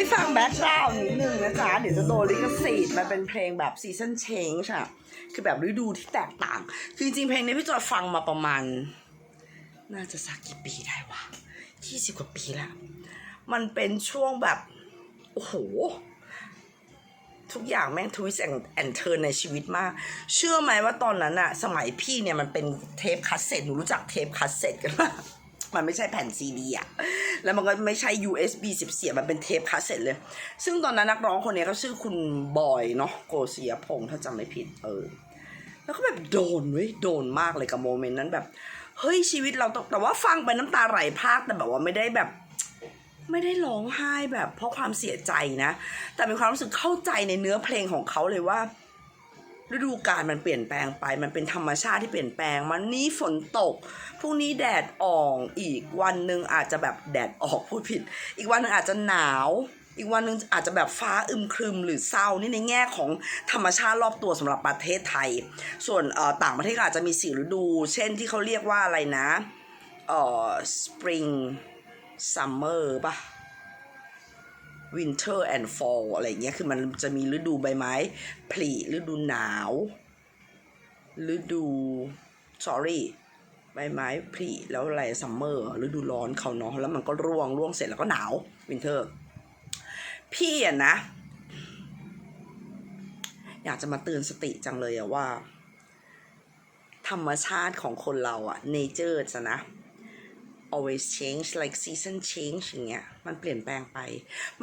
ให้ฟังแบ็กกราวน์นิดนึงนะจ๊ะ เดี๋ยวจะโดนลิขสิทธิ์มันเป็นเพลงแบบซีซันเชงอะคือแบบฤดูที่แตกต่าง คือจริงๆเพลงนี้พี่จอยฟังมาประมาณ น่าจะสักกี่ปีได้วะยี่สิบกว่าปีแล้วมันเป็นช่วงแบบ โอ้โห ทุกอย่างแม่งทวิสแอนเทิร์นในชีวิตมาก เชื่อไหมว่าตอนนั้นอะสมัยพี่เนี่ยมันเป็นเทปคัสเซ็ตหนูรู้จักเทปคัสเซ็ตกันปะ มันไม่ใช่แผ่นซีดีอะแล้วมันก็ไม่ใช่ USB 10เสีย มันเป็นเทปคัสเซ็ตเลย ซึ่งตอนนั้นนักร้องคนนี้เขาชื่อคุณบอยเนาะ โกเสียพงษ์ถ้าจำไม่ผิด เออ แล้วก็แบบโดนเว้ย โดนมากเลยกับโมเมนต์นั้นแบบ เฮ้ยชีวิตเราต้องแต่ว่าฟังไปน้ำตาไหลพากแต่แบบว่าไม่ได้แบบ ไม่ได้ร้องไห้แบบ เพราะความเสียใจนะ แต่มีความรู้สึกเข้าใจในเนื้อเพลงของเขาเลยว่า ฤดูกาลมันเปลี่ยนแปลงไป มันเป็นธรรมชาติที่เปลี่ยนแปลง มันนี้ฝนตก พรุ่งนี้แดดออกอีกวันหนึ่งอาจจะแบบแดดออกพูดผิด อีกวันหนึ่งอาจจะหนาว อีกวันหนึ่งอาจจะแบบฟ้าอึมครึมหรือเศร้านี่ในแง่ของธรรมชาติรอบตัวสำหรับประเทศไทย ส่วนต่างประเทศอาจจะมีสี่ฤดู เช่นที่เขาเรียกว่าอะไรนะเอ่อ spring summer ป่ะ winter and fall อะไรเงี้ย คือมันจะมีฤดูใบไม้ผลิฤดูหนาว ฤดู sorry ใบไม้ผลิแล้วอะไร summer ฤดูร้อนเขาเนาะแล้วมันก็ร่วงร่วงเสร็จแล้วก็หนาว winter พี่อะนะ อยากจะมาเตือนสติจังเลยอะว่า ธรรมชาติของคนเราอะ nature จะนะ always change like season change อย่างเงี้ยมันเปลี่ยนแปลงไป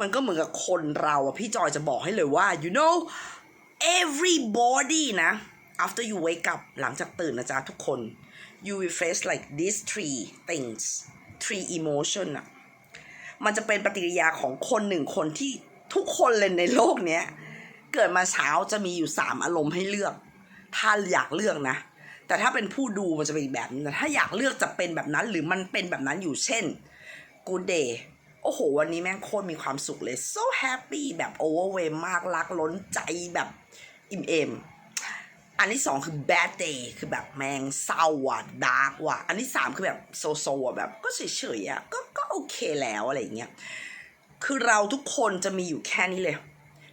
มันก็เหมือนกับคนเราอะพี่จอยจะบอกให้เลยว่า you know everybody นะ after you wake up หลังจากตื่นนะจ๊ะทุกคน you will face like these three things three emotion อะมันจะเป็นปฏิกิริยาของคนหนึ่งคนที่ทุกคนเลยในโลกเนี้ย เกิดมาเช้าจะมีอยู่สามอารมณ์ให้เลือก ถ้าอยากเลือกนะ แต่ถ้าเป็นผู้ดูมันจะเป็นอีกแบบนึงแต่ถ้าอยากเลือกจะเป็นแบบนั้น หรือมันเป็นแบบนั้นอยู่เช่น good day โอ้โห วันนี้แม่งโคตรมีความสุขเลย so happy แบบ overwhelm มากรักล้นใจแบบอิ่มเอมอันที่สองคือ bad day คือแบบแมงเศร้าอะ dark ว่ะ อันที่สามคือแบบโซโซอะแบบก็เฉยๆอะก็ก็โอเคแล้วอะไรเงี้ย คือเราทุกคนจะมีอยู่แค่นี้เลย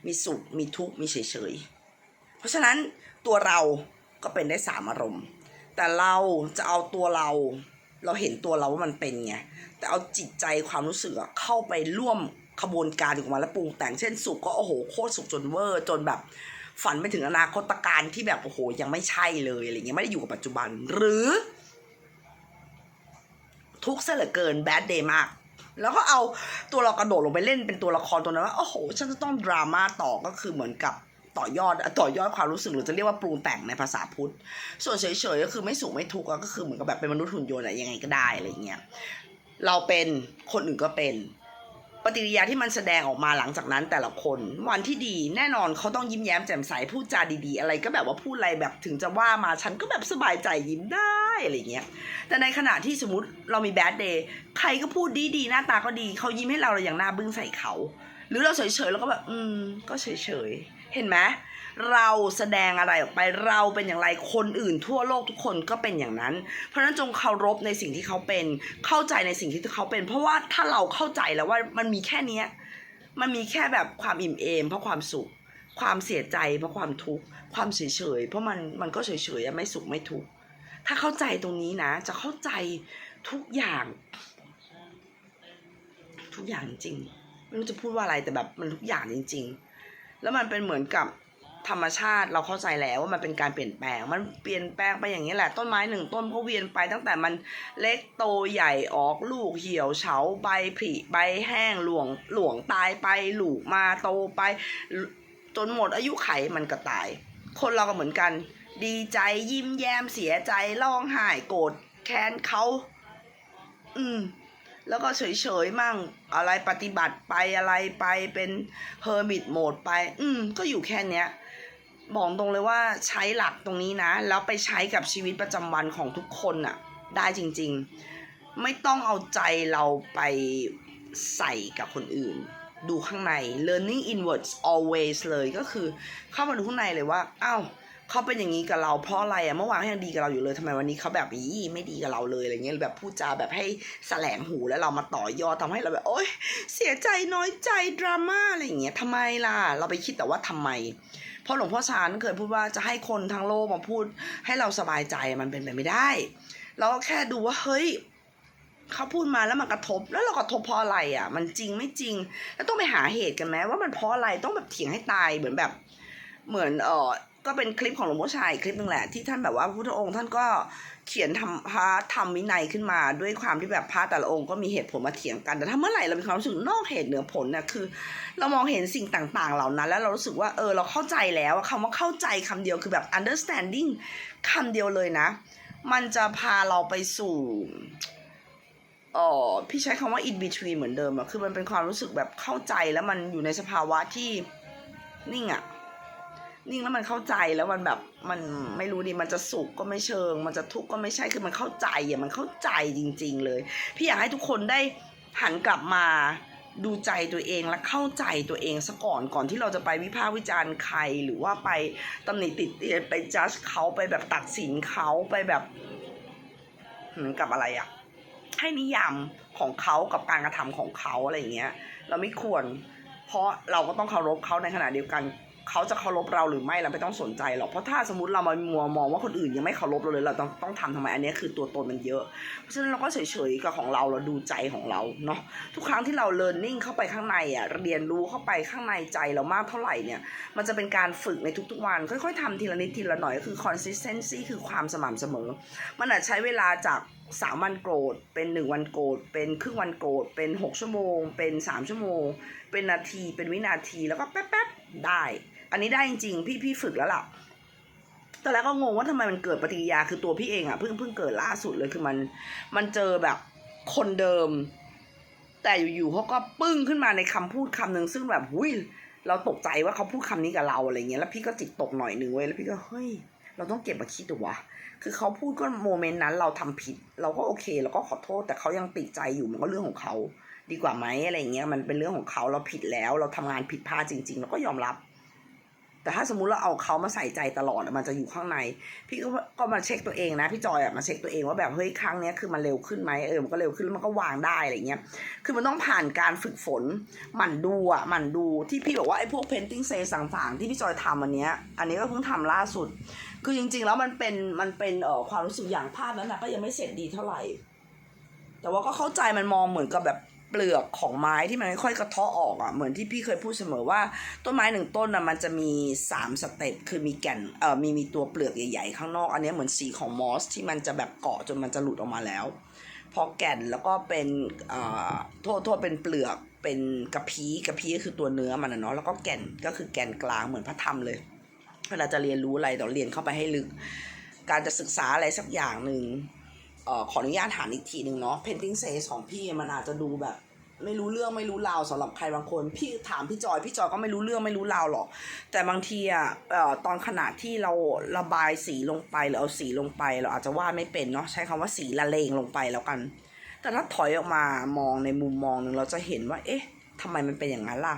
มีสุข มีทุกข์ มีเฉยๆ เพราะฉะนั้นตัวเรา ก็เป็นได้สามอารมณ์ แต่เราจะเอาตัวเรา เราเห็นตัวเราว่ามันเป็นไงแต่เอาจิตใจความรู้สึกอะเข้าไปร่วมขบวนการของมันแล้วปรุงแต่งเช่นสุขก็โอ้โหโคตรสุขจนเวอร์จนแบบฝันไปถึงอนาคตการที่แบบโอ้โหยังไม่ใช่เลยอะไรเงี้ยไม่ได้อยู่กับปัจจุบัน หรือ ทุกข์เสียเหลือเกินแบดเดย์มาก แล้วก็เอาตัวเรากระโดดลงไปเล่นเป็นตัวละครตัวนั้นว่าโอ้โห ฉันจะต้องดราม่าต่อก็คือเหมือนกับ ต่อยอดต่อยอดความรู้สึกหรือจะเรียกว่าปรุงแต่งในภาษาพุทธ ส่วนเฉยๆก็คือไม่สุขไม่ทุกข์ก็คือเหมือนกับแบบเป็นมนุษย์หุ่นยนต์อะยังไงก็ได้อะไรเงี้ยเราเป็นคนอื่นก็เป็น ปฏิกิริยาที่มันแสดงออกมาหลังจากนั้นแต่ละคน วันที่ดีแน่นอนเขาต้องยิ้มแย้มแจ่มใสพูดจาดีๆ อะไรก็แบบว่าพูดอะไรแบบถึงจะว่ามาฉันก็แบบสบายใจยิ้มได้อะไรเงี้ยแต่ในขณะที่สมมติเรามีแบดเดย์ใครก็พูดดีๆ หน้าตาก็ดีเขายิ้มให้เราเราอย่างหน้าบึ้งใส่เขาหรือเราเฉยๆแล้วก็แบบ อืม ก็เฉยๆ เห็นไหมเราแสดงอะไรออกไปเราเป็นอย่างไรคนอื่นทั่วโลกทุกคนก็เป็นอย่างนั้น เพราะนั้นจงเคารพในสิ่งที่เขาเป็น เข้าใจในสิ่งที่เขาเป็น เพราะว่าถ้าเราเข้าใจแล้วว่ามันมีแค่เนี้ยมันมีแค่แบบความอิ่มเอม เพราะความสุข ความเสียใจ เพราะความทุกข์ความเฉยๆเพราะมันมันก็เฉยๆอะไม่สุขไม่ทุกข์ถ้าเข้าใจตรงนี้นะ จะเข้าใจทุกอย่าง ทุกอย่างจริงไม่รู้จะพูดว่าอะไรแต่แบบมันทุกอย่างจริง ๆ แล้วมันเป็นเหมือนกับธรรมชาติเราเข้าใจแล้วว่ามันเป็นการเปลี่ยนแปลง มันเปลี่ยนแปลงไปอย่างนี้แหละ ต้นไม้หนึ่งต้นก็เวียนไปตั้งแต่มันเล็กโตใหญ่ออกลูกเหี่ยวเฉาใบผลิใบแห้งหลวงหลวงตายไปหลูกมาโตไป จนหมดอายุไขมันก็ตาย คนเราก็เหมือนกัน ดีใจยิ้มแย้มเสียใจร้องไห้โกรธแค้นเขา อืม แล้วก็เฉยๆมั่งอะไรปฏิบัติไปอะไรไปเป็นเฮอร์มิตโหมดไป อืม ก็อยู่แค่เนี้ยบอกตรงเลยว่าใช้หลักตรงนี้นะ แล้วไปใช้กับชีวิตประจำวันของทุกคนน่ะได้จริง ๆ ไม่ต้องเอาใจเราไปใส่กับคนอื่น ดูข้างใน learning inwards always เลยก็คือเข้ามาดูข้างในเลยว่าอ้าว เขาเป็นอย่างนี้กับเราเพราะอะไรอะเมื่อวานเขายังดีกับเราอยู่เลยทำไมวันนี้เขาแบบนี้ไม่ดีกับเราเลยอะไรเงี้ยแบบพูดจาแบบให้แสลงหูแล้วเรามาต่อยอดทำให้เราแบบโอ๊ยเสียใจน้อยใจดราม่าอะไรอย่างเงี้ยทำไมล่ะเราไปคิดแต่ว่าทำไมเพราะหลวงพ่อชานเคยพูดว่าจะให้คนทั้งโลกมาพูดให้เราสบายใจมันเป็นไปไม่ได้ เราก็แค่ดูว่าเฮ้ยเขาพูดมาแล้วมันกระทบ แล้วเรากระทบเพราะอะไรอะ มันจริงไม่จริง แล้วต้องไปหาเหตุกันไหมว่ามันเพราะอะไรต้องแบบเถียงให้ตายเหมือนแบบ เหมือนเออ ก็เป็นคลิปของหลวงพ่อชายคลิปหนึ่งแหละ ที่ท่านแบบว่าพระพุทธองค์ท่านก็เขียนทำพระธรรมวินัยขึ้นมา ด้วยความที่แบบพระแต่ละองค์ก็มีเหตุผลมาเถียงกัน แต่ถ้าเมื่อไหร่เรามีความรู้สึกนอกเหตุเหนือผลเนี่ยคือ เรามองเห็นสิ่งต่างๆ เหล่านั้น แล้วเรารู้สึกว่าเออเราเข้าใจแล้วอะคำว่าเข้าใจคำเดียวคือแบบ understanding คำเดียวเลยนะ มันจะพาเราไปสู่เออพี่ใช้คำว่า in between เหมือนเดิมอะคือมันเป็นความรู้สึกแบบเข้าใจแล้วมันอยู่ในสภาวะที่นิ่งอะ นิ่งแล้วมันเข้าใจแล้วมันแบบมันไม่รู้ดิมันจะสุขก็ไม่เชิง มันจะทุกข์ก็ไม่ใช่คือมันเข้าใจอะมันเข้าใจจริง ๆ เลย พี่อยากให้ทุกคนได้หันกลับมาดูใจตัวเองและเข้าใจตัวเองซะก่อนก่อนที่เราจะไปวิพากษ์วิจารณ์ใครหรือว่าไปตำหนิติดเตียนไปจัดเขาไปแบบตัดสินเขาไปแบบเหมือนกับอะไรอะให้นิยามของเขากับการกระทำของเขาอะไรอย่างเงี้ย เราไม่ควร เพราะเราก็ต้องเคารพเขาในขณะเดียวกัน เขาจะเคารพเราหรือไม่เราไม่ต้องสนใจหรอกเพราะถ้าสมมติเรามามัวมองว่าคนอื่นยังไม่เคารพเราเลยเราต้องต้องทำทำไมอันนี้คือตัวตนมันเยอะ เพราะฉะนั้นเราก็เฉยๆกับของเราเราดูใจของเราเนาะทุกครั้งที่เรา learning เข้าไปข้างในอะเรียนรู้เข้าไปข้างในใจเรามากเท่าไหร่เนี่ยมันจะเป็นการฝึกในทุกๆวัน ค่อยๆทำทีละนิดทีละหน่อยก็คือ consistency คือความสม่ำเสมอ มันอาจใช้เวลาจากสามวันโกรธเป็นหนึ่งวันโกรธเป็นครึ่งวันโกรธเป็นหกชั่วโมง เป็นสามชั่วโมง เป็นนาทีเป็นวินาทีแล้วก็แป๊บๆได้ อันนี้ได้จริงๆพี่พี่ฝึกแล้วล่ะตอนแรกก็งงว่าทำไมมันเกิดปฏิกิริยาคือตัวพี่เองอะเพิ่งเพิ่งเกิดล่าสุดเลยคือมันมันเจอแบบคนเดิม แต่อยู่ๆเขาก็ปึ้งขึ้นมาในคำพูดคำหนึ่งซึ่งแบบหุยเราตกใจว่าเขาพูดคำนี้กับเราอะไรเงี้ยแล้วพี่ก็จิตตกหน่อยหนึ่งเว้ยแล้วพี่ก็เฮ้ยเราต้องเก็บมาคิดดูวะคือเขาพูดก็โมเมนต์นั้นเราทำผิด เราก็โอเคเราก็ขอโทษ แต่เขายังติดใจอยู่มันก็เรื่องของเขา ดีกว่าไหมอะไรเงี้ยมันเป็นเรื่องของเขาเราผิดแล้ว เราทำงานผิดพลาดจริง ๆ เราก็ยอมรับ แต่ถ้าสมมุติเราเอาเขามาใส่ใจตลอดมันจะอยู่ข้างใน พี่ก็ก็มาเช็คตัวเองนะพี่จอยอะมาเช็คตัวเองว่าแบบเฮ้ยครั้งเนี้ยคือมันเร็วขึ้นไหมเออมันก็เร็วขึ้นแล้วมันก็วางได้อะไรเงี้ยคือมันต้องผ่านการฝึกฝนหมั่นดูอะหมั่นดูที่พี่บอกว่าไอ้พวก painting s a ต่างๆที่พี่จอยทำอันเนี้ยอันนี้ก็เพิ่งทำล่าสุด คือจริง ๆ แล้วมันเป็นมันเป็นเอ่อความรู้สึกอย่างภาพนั้นนะก็ยังไม่เสร็จดีเท่าไหร่ แต่ว่าก็เข้าใจมันมองเหมือนกับแบบ ปลือกของไม้ที่มันค่อยๆกระเทาะออกอะเหมือนที่พี่เคยพูดเสมอว่า ต้นไม้หนึ่งต้นน่ะมันจะมีสามสเต็ปคือมีแก่นเอ่อมีมีตัวเปลือกใหญ่ๆข้างนอก อันนี้เหมือนสีของมอสที่มันจะแบบเกาะจนมันจะหลุดออกมาแล้ว พอแก่นแล้วก็เป็นเอ่อโทษโทษเป็นเปลือกเป็นกระพี้กระพี้ก็คือตัวเนื้อมันนะเนาะแล้วก็แก่นก็คือแก่นกลางเหมือนพระธรรมเลยเวลาจะเรียนรู้อะไรต้องเรียนเข้าไปให้ลึก การจะศึกษาอะไรสักอย่างหนึ่งเอ่อขออนุญาตถามอีกทีหนึ่งเนาะ painting s a y ของพี่มันอาจจะดูแบบ ไม่รู้เรื่องไม่รู้ราวสำหรับใครบางคน พี่ถามพี่จอยพี่จอยก็ไม่รู้เรื่องไม่รู้ราวหรอก แต่บางทีอะตอนขณะที่เราระบายสีลงไปหรือเอาสีลงไป เราอาจจะวาดไม่เป็นเนาะใช้คำว่าสีละเลงลงไปแล้วกัน แต่ถ้าถอยออกมามองในมุมมองหนึ่งเราจะเห็นว่า เอ๊ะทำไมมันเป็นอย่างนั้นล่ะ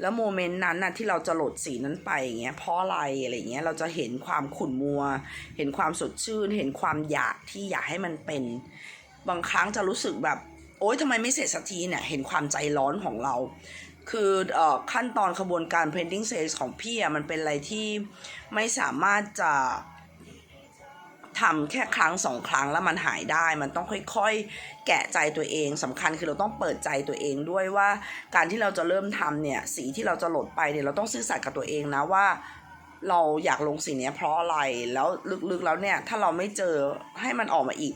แล้วโมเมนต์นั้นน่ะที่เราจะหลดสีนั้นไปอย่างเงี้ยเพราะอะไรอะไรเงี้ยเราจะเห็นความขุ่นมัว เห็นความสดชื่น เห็นความอยากที่อยากให้มันเป็น บางครั้งจะรู้สึกแบบ โอ๊ยทำไมไม่เสร็จสักทีเนี่ย เห็นความใจร้อนของเรา คืออขั้นตอนขบวนการ painting stage ของพี่อะมันเป็นอะไรที่ไม่สามารถจะทำแค่ครั้งสองครั้งแล้วมันหายได้ มันต้องค่อยๆ แกะใจตัวเองสำคัญคือเราต้องเปิดใจตัวเองด้วยว่า การที่เราจะเริ่มทำเนี่ยสีที่เราจะหลดไปเนี่ยเราต้องซื่อสัตย์กับตัวเองนะว่าเราอยากลงสีเนี้ยเพราะอะไร แล้วลึกๆแล้วเนี่ย ถ้าเราไม่เจอให้มันออกมาอีก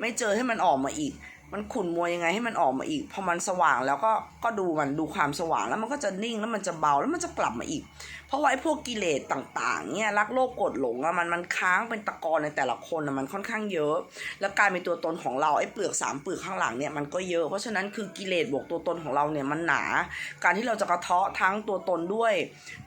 ไม่เจอให้มันออกมาอีก มันขุ่นมัวยังไงให้มันออกมาอีก พอมันสว่างแล้วก็ก็ดูมันดูความสว่างแล้วมันก็จะนิ่งแล้วมันจะเบาแล้วมันจะกลับมาอีก เพราะว่าไอ้พวกกิเลสต่างๆเนี่ยรักโลภโกรธหลงอะมันมันค้างเป็นตะกอนในแต่ละคนอะมันค่อนข้างเยอะ แล้วกลายเป็นตัวตนของเราไอ้เปลือกสามเปลือกข้างหลังเนี่ยมันก็เยอะเพราะฉะนั้นคือกิเลสบวกตัวตนของเราเนี่ยมันหนา การที่เราจะกระเทาะทั้งตัวตนด้วย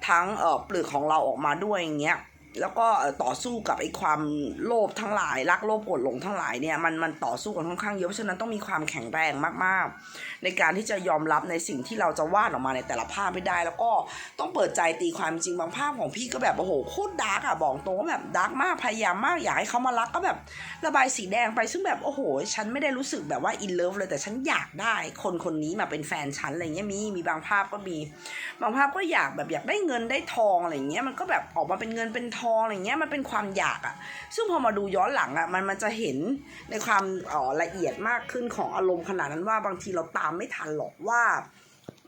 ทั้งเอ่อเปลือกของเราออกมาด้วยอย่างเงี้ย แล้วก็ต่อสู้กับไอ้ความโลภทั้งหลาย รักโลภโกรธหลงทั้งหลายเนี่ยมันมันต่อสู้กันค่อนข้างเยอะเพราะฉะนั้นต้องมีความแข็งแรงมากๆ ในการที่จะยอมรับในสิ่งที่เราจะวาดออกมาในแต่ละภาพไม่ได้ แล้วก็ต้องเปิดใจตีความจริงบางภาพของพี่ก็แบบโอ้โหโคตรดาร์กอะบอกตรงว่าแบบดาร์กมากพยายามมากอยากให้เขามารักก็แบบระบายสีแดงไปซึ่งแบบโอ้โห ฉันไม่ได้รู้สึกแบบว่าอินเลิฟเลยแต่ฉันอยากได้คนคนนี้มาเป็นแฟนฉันอะไรเงี้ยมีมีบางภาพก็มี บางภาพก็อยากแบบอยากได้เงินได้ทองอะไรเงี้ยมันก็แบบออกมาเป็นเงินเป็นทองอะไรเงี้ยมันเป็นความอยากอะซึ่งพอมาดูย้อนหลังอะมันมันจะเห็นในความอ่อละเอียดมากขึ้นของอารมณ์ขนาดนั้นว่าบางทีเราตามไม่ทันหรอกว่า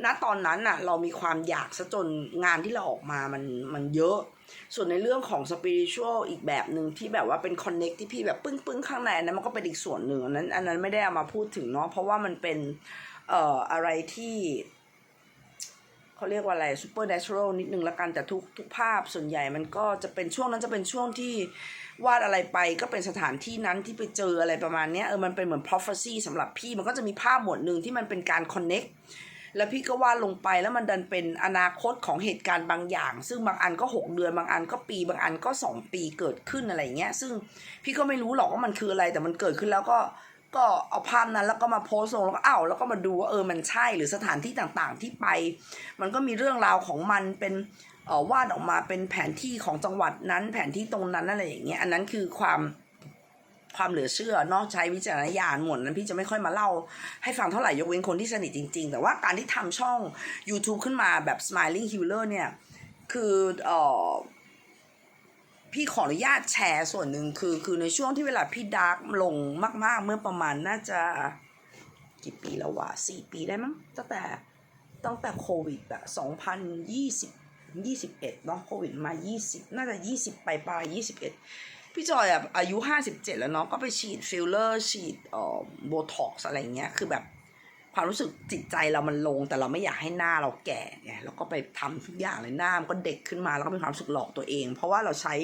ณตอนนั้นน่ะเรามีความอยากซะจนงานที่เราออกมามันมันเยอะ ส่วนในเรื่องของสปิริชวลอีกแบบหนึ่งที่แบบว่าเป็นคอนเน็กที่พี่แบบปึ้งปึ้งๆข้างในอันนั้นมันก็เป็นอีกส่วนหนึ่งอันนั้นอันนั้นไม่ได้เอามาพูดถึงเนาะเพราะว่ามันเป็นเอ่ออะไรที่ เขาเรียกว่าอะไรซูเปอร์เนเชอรัลนิดนึงละกันแต่ทุกทุกภาพส่วนใหญ่มันก็จะเป็นช่วงนั้นจะเป็นช่วงที่วาดอะไรไปก็เป็นสถานที่นั้นที่ไปเจออะไรประมาณนี้เออมันเป็นเหมือน prophecy สำหรับพี่มันก็จะมีภาพหมวดหนึ่งที่มันเป็นการ connect แล้วพี่ก็วาดลงไปแล้วมันดันเป็นอนาคตของเหตุการณ์บางอย่าง ซึ่งบางอันก็ 6 เดือนบางอันก็ปีบางอันก็ 2 ปีเกิดขึ้นอะไรเงี้ย ซึ่งพี่ก็ไม่รู้หรอกว่ามันคืออะไรแต่มันเกิดขึ้นแล้วก็ ก็เอาภาพนั้นแล้วก็มาโพสต์ลงแล้วก็เอ้าแล้วก็มาดูว่าเออมันใช่หรือสถานที่ต่างๆที่ไป มันก็มีเรื่องราวของมันเป็นออวาดออกมาเป็นแผนที่ของจังหวัดนั้นแผนที่ตรงนั้นอะไรอย่างเงี้ยอันนั้นคือความความเหลือเชื่อนอกใช้วิจารณญาณหมดนั้นพี่จะไม่ค่อยมาเล่าให้ฟังเท่าไหร่ยกเว้นคนที่สนิทจริง ๆ แต่ว่าการที่ทำช่อง YouTube ขึ้นมาแบบ Smiling Healer เนี่ย คือเอ่อ พี่ขออนุญาตแชร์ส่วนหนึ่งคือคือในช่วงที่เวลาพี่ดาร์กลงมาก ๆ เมื่อประมาณน่าจะกี่ปีแล้ววะสี่ปีได้มั้งตั้งแต่ตั้งแต่โควิดอะสองพันยี่สิบยี่สิบเอ็ดเนาะโควิดมายี่สิบน่าจะยี่สิบปลายปลายยี่สิบเอ็ดพี่จอยอะอายุห้าสิบเจ็ดแล้วเนาะก็ไปฉีดฟิลเลอร์ฉีดเอ่อโบท็อกซ์อะไรเงี้ยคือแบบ ความรู้สึกจิตใจเรามันลง แต่เราไม่อยากให้หน้าเราแก่ไงแล้วก็ไปทำทุกอย่างเลยหน้ามันก็เด็กขึ้นมาแล้วก็มีความรู้สึกหลอกตัวเอง เพราะว่าเราใช้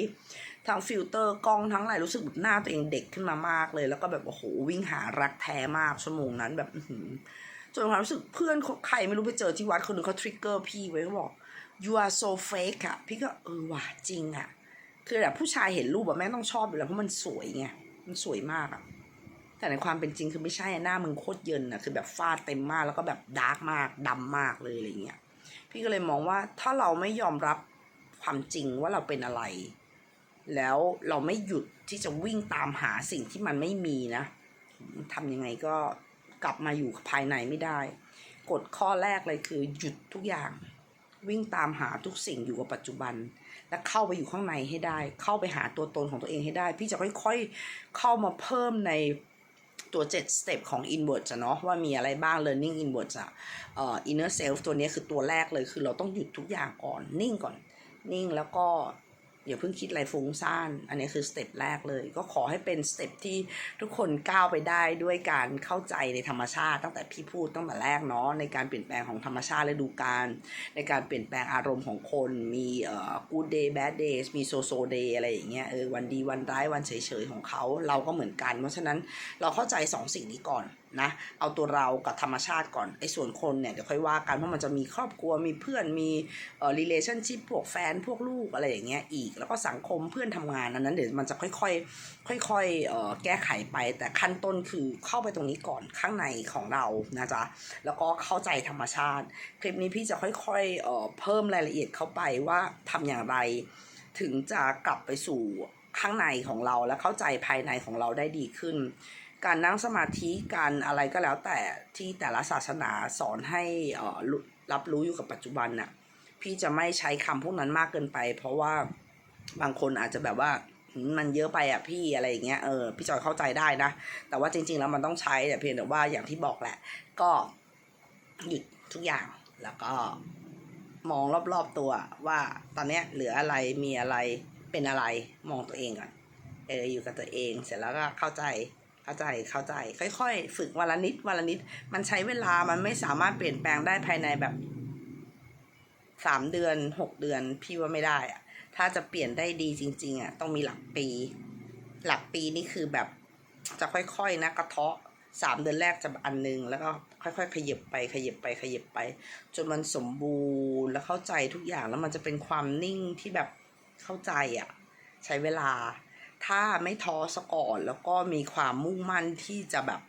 ทั้งฟิลเตอร์กล้องทั้งอะไรรู้สึกหน้าตัวเองเด็กขึ้นมามากเลย แล้วก็แบบโอ้โหวิ่งหารักแท้มากชั่วโมงนั้นแบบจนความรู้สึกเพื่อนใครไม่รู้ไปเจอที่วัดคนหนึงเขาทริกเกอร์พี่ไว้เขาบอก you are so fake อะพี่ก็เออว่ะจริงอะคือแบบผู้ชายเห็นรูปแบบแม่ต้องชอบอยู่แล้วเพราะมันสวยไงมันสวยมากอะ แต่ในความเป็นจริงคือไม่ใช่หน้ามึงโคตรเยินอะคือแบบฟาดเต็มมากแล้วก็แบบดาร์กมากดำมากเลยอะไรเงี้ยพี่ก็เลยมองว่าถ้าเราไม่ยอมรับความจริงว่าเราเป็นอะไร แล้วเราไม่หยุดที่จะวิ่งตามหาสิ่งที่มันไม่มีนะทำยังไงก็กลับมาอยู่ภายในไม่ได้ กฎข้อแรกเลยคือหยุดทุกอย่างวิ่งตามหาทุกสิ่งอยู่กับปัจจุบัน และเข้าไปอยู่ข้างในให้ได้ เข้าไปหาตัวตนของตัวเองให้ได้ พี่จะค่อยๆ เข้ามาเพิ่มใน ตัว 7 step ของ inward อะเนาะว่ามีอะไรบ้าง learning inward อะเอ่อ inner self ตัวนี้คือตัวแรกเลยคือเราต้องหยุดทุกอย่างก่อนนิ่งก่อน นิ่งแล้วก็ อย่าเพิ่งคิดอะไรฟุ้งซ่าน อันนี้คือสเต็ปแรกเลย ก็ขอให้เป็นสเต็ปที่ทุกคนก้าวไปได้ด้วยการเข้าใจในธรรมชาติ ตั้งแต่พี่พูดตั้งแต่แรกเนาะในการเปลี่ยนแปลงของธรรมชาติและดูการ ในการเปลี่ยนแปลงอารมณ์ของคน มีเอ่อ good day bad days มี so so day อะไรอย่างเงี้ยเออวันดีวันร้ายวันเฉยๆของเขาเราก็เหมือนกัน เพราะฉะนั้นเราเข้าใจสองสิ่งนี้ก่อน นะเอาตัวเรากับธรรมชาติก่อนไอ้ส่วนคนเนี่ยเดี๋ยวค่อยว่ากันเพราะมันจะมีครอบครัวมีเพื่อนมีเอ่อ relationship พวกแฟนพวกลูกอะไรอย่างเงี้ยอีก แล้วก็สังคมเพื่อนทำงานอันนั้นเดี๋ยวมันจะค่อยๆค่อยๆเอ่อแก้ไขไป แต่ขั้นต้นคือเข้าไปตรงนี้ก่อนข้างในของเรานะจ๊ะแล้วก็เข้าใจธรรมชาติ คลิปนี้พี่จะค่อยๆเอ่อเพิ่มรายละเอียดเข้าไปว่าทำอย่างไร ถึงจะกลับไปสู่ข้างในของเราและเข้าใจภายในของเราได้ดีขึ้น การนั่งสมาธิการอะไรก็แล้วแต่ที่แต่ละศาสนาสอนให้อ่อรับรู้อยู่กับปัจจุบันน่ะพี่จะไม่ใช้คำพวกนั้นมากเกินไป เพราะว่าบางคนอาจจะแบบว่ามมันเยอะไปอะพี่อะไรอย่างเงี้ยเออพี่จอยเข้าใจได้นะ แต่ว่าจริง ๆ แล้วมันต้องใช้แต่เพียงแต่ว่าอย่างที่บอกแหละ ก็หยุดทุกอย่างแล้วก็มองรอบๆตัวว่าตอนเนี้ยเหลืออะไรมีอะไรเป็นอะไรมองตัวเองก่อนเอออยู่กับตัวเองเสร็จแล้วก็เข้าใจ เข้าใจเข้าใจ ค่อย ๆ ฝึกวันละนิดวันละนิด มันใช้เวลามันไม่สามารถเปลี่ยนแปลงได้ภายในแบบสามเดือนหกเดือนพี่ว่าไม่ได้อะถ้าจะเปลี่ยนได้ดีจริง ๆอะต้องมีหลักปี หลักปีนี่คือแบบจะค่อยๆนะกระเทาะสามเดือนแรกจะอันหนึงแล้วก็ค่อยๆ ขยับไปขยับไปขยับไป จนมันสมบูรณ์แล้วเข้าใจทุกอย่างแล้วมันจะเป็นความนิ่งที่แบบเข้าใจอะ ใช้เวลา ถ้าไม่ท้อสก่อนแล้วก็มีความมุ่งมั่นที่จะแบบ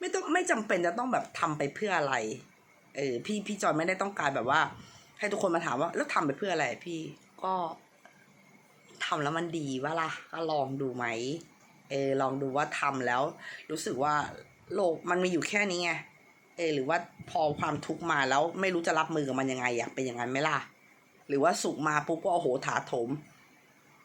ไม่ต้องไม่จำเป็นจะต้องแบบทำไปเพื่ออะไร เออพี่พี่จอยไม่ได้ต้องการแบบว่า ให้ทุกคนมาถามว่า แล้วทำไปเพื่ออะไร พี่ก็ทำแล้วมันดีว่าล่ะก็ลองดูไหมเออลองดูว่าทำแล้ว รู้สึกว่าโลกมันมีอยู่แค่นี้ไงเออหรือว่าพอความทุกข์มาแล้วไม่รู้จะรับมือกับมันยังไงอยากเป็นอย่างนั้นไหมล่ะ หรือว่าสุขมาปุ๊บก็โอ้โหถาถม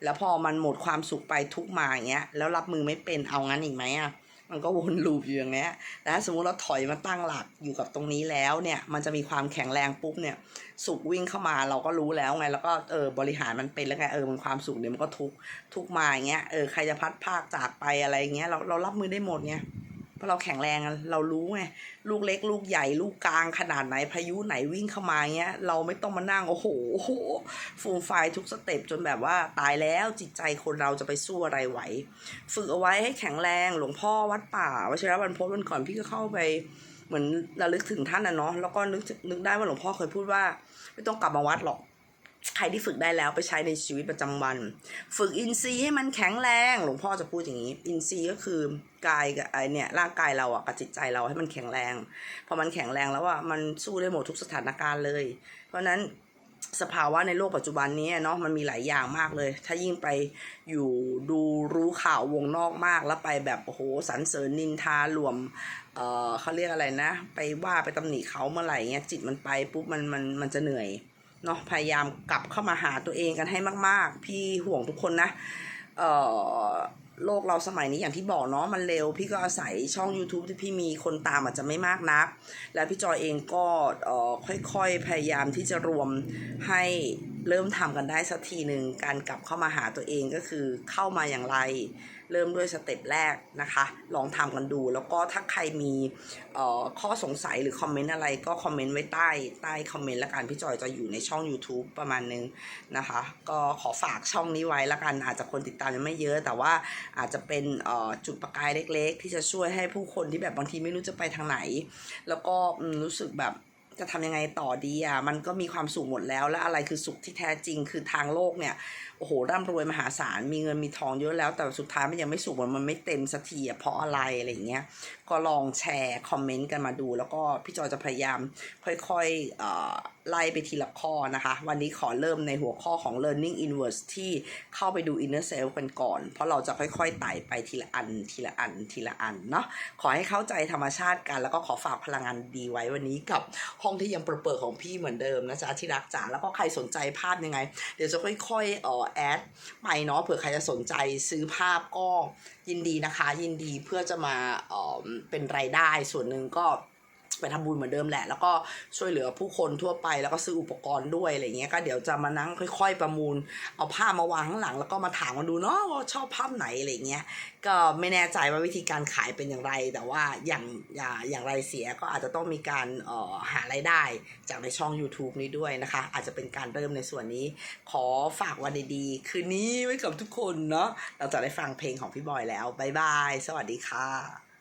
แล้วพอมันหมดความสุขไปทุกมาอย่างเงี้ย แล้วรับมือไม่เป็นเอางั้นอีกไหมอะมันก็วนลูปอยู่อย่างเงี้ยแต่ถ้าสมมุติเราถอยมาตั้งหลักอยู่กับตรงนี้แล้วเนี่ย มันจะมีความแข็งแรงปุ๊บเนี่ย สุขวิ่งเข้ามาเราก็รู้แล้วไง แล้วก็เออบริหารมันเป็นแล้วไงเออมันความสุขเดี๋ยวมันก็ทุกทุกมาอย่างเงี้ยเออใครจะพัดภาคจากไปอะไรอย่างเงี้ยเราเรารับมือได้หมดไง พราะเราแข็งแรงเรารู้ไงลูกเล็ก ลูกใหญ่ลูกกลางขนาดไหนพายุไหนวิ่งเข้ามาเงี้ย เราไม่ต้องมานั่งโอ้โหโอ้โหฟูมไฟายทุกสเต็ปจนแบบว่าตายแล้วจิตใจคนเราจะไปสู้อะไรไหว ฝึกเอาไว้ให้แข็งแรงหลวงพ่อวัดป่าวชิรวันพสต์วันก่อนพี่ก็เข้าไปเหมือนระลึกถึงท่านนะเนาะแล้วก็นึกนึกได้ว่าหลวงพ่อเคยพูดว่า ไม่ต้องกลับมาวัดหรอก ใครที่ฝึกได้แล้วไปใช้ในชีวิตประจำวัน ฝึกอินทรีย์ให้มันแข็งแรง หลวงพ่อจะพูดอย่างนี้ อินทรีย์ก็คือกายกับไอเนี่ยร่างกายเราอะกับจิตใจเราให้มันแข็งแรง พอมันแข็งแรงแล้วอะมันสู้ได้หมดทุกสถานการณ์เลย เพราะฉะนั้นสภาวะในโลกปัจจุบันนี้เนาะมันมีหลายอย่างมากเลย ถ้ายิ่งไปอยู่ดูรู้ข่าววงนอกมากแล้วไปแบบโอ้โหสรรเสริญนินทารวมเออเขาเรียกอะไรนะ ไปว่าไปตำหนิเขาเมื่อไหร่เงี้ยจิตมันไปปุ๊บมันมันมันจะเหนื่อย เนาะพยายามกลับเข้ามาหาตัวเองกันให้มาก ๆ พี่ห่วงทุกคนนะเออโลกเราสมัยนี้อย่างที่บอกเนาะมันเร็ว พี่ก็อาศัยช่อง YouTube ที่พี่มีคนตามอาจจะไม่มากนัก แล้วพี่จอยเองก็เออค่อยๆ พยายามที่จะรวมให้เริ่มทำกันได้สักทีหนึ่งการกลับเข้ามาหาตัวเองก็คือเข้ามาอย่างไร เริ่มด้วยสเต็ปแรกนะคะ ลองทำกันดู แล้วก็ถ้าใครมีข้อสงสัยหรือคอมเมนต์อะไรก็คอมเมนต์ไว้ใต้ใต้คอมเมนต์ละกันพี่จอยจะอยู่ในช่อง YouTube ประมาณนึงนะคะ ก็ขอฝากช่องนี้ไว้ละกัน อาจจะคนติดตามยังไม่เยอะ แต่ว่าอาจจะเป็นจุดประกายเล็ก ๆ ที่จะช่วยให้ผู้คนที่แบบบางทีไม่รู้จะไปทางไหน แล้วก็รู้สึกแบบ จะทำยังไงต่อดีอะมันก็มีความสุขหมดแล้ว แล้วอะไรคือสุขที่แท้จริง คือทางโลกเนี่ยโอ้โหร่ำรวยมหาศาลมีเงินมีทองเยอะแล้ว แต่สุดท้ายมันยังไม่สุขมันมันไม่เต็มสักทีอะเพราะอะไรอะไรอย่างเงี้ยก็ลองแชร์คอมเมนต์กันมาดู แล้วก็พี่จอยจะพยายามค่อยๆเอ่อ ไล่ไปทีละข้อนะคะ วันนี้ขอเริ่มในหัวข้อของ learning inverse ที่เข้าไปดู inner self กันก่อน เพราะเราจะค่อยๆไต่ไปทีละอันทีละอันทีละอันเนาะขอให้เข้าใจธรรมชาติกัน แล้วก็ขอฝากพลังงานดีไว้วันนี้กับห้องที่ยังเปิดๆของพี่เหมือนเดิมนะจ๊ะที่รักจ๋าแล้วก็ใครสนใจภาพยังไง เดี๋ยวจะค่อยๆเอ่อแอดไปเนาะเผื่อใครจะสนใจซื้อภาพก็ยินดีนะคะ ยินดีเพื่อจะมาเอ่อเป็นรายได้ส่วนหนึ่งก็ ไปทำบุญเหมือนเดิมแหละ แล้วก็ช่วยเหลือผู้คนทั่วไปแล้วก็ซื้ออุปกรณ์ด้วยอะไรเงี้ยก็เดี๋ยวจะมานั่งค่อย ๆ ประมูล เอาภามาวางข้างหลัง แล้วก็มาถามกันดูเนาะว่าชอบภาพไหนอะไรเงี้ยก็ไม่แน่ใจว่าวิธีการขายเป็นอย่างไร แต่ว่าอย่างอย่างอย่างไรเสียก็อาจจะต้องมีการออหารายได้จากในช่อง YouTube นี้ด้วยนะคะ อาจจะเป็นการเริ่มในส่วนนี้ ขอฝากวันดีๆคืนนี้ไว้กับทุกคนเนาะเราจะได้ฟังเพลงของพี่บอยแล้วบายบายสวัสดีค่ะ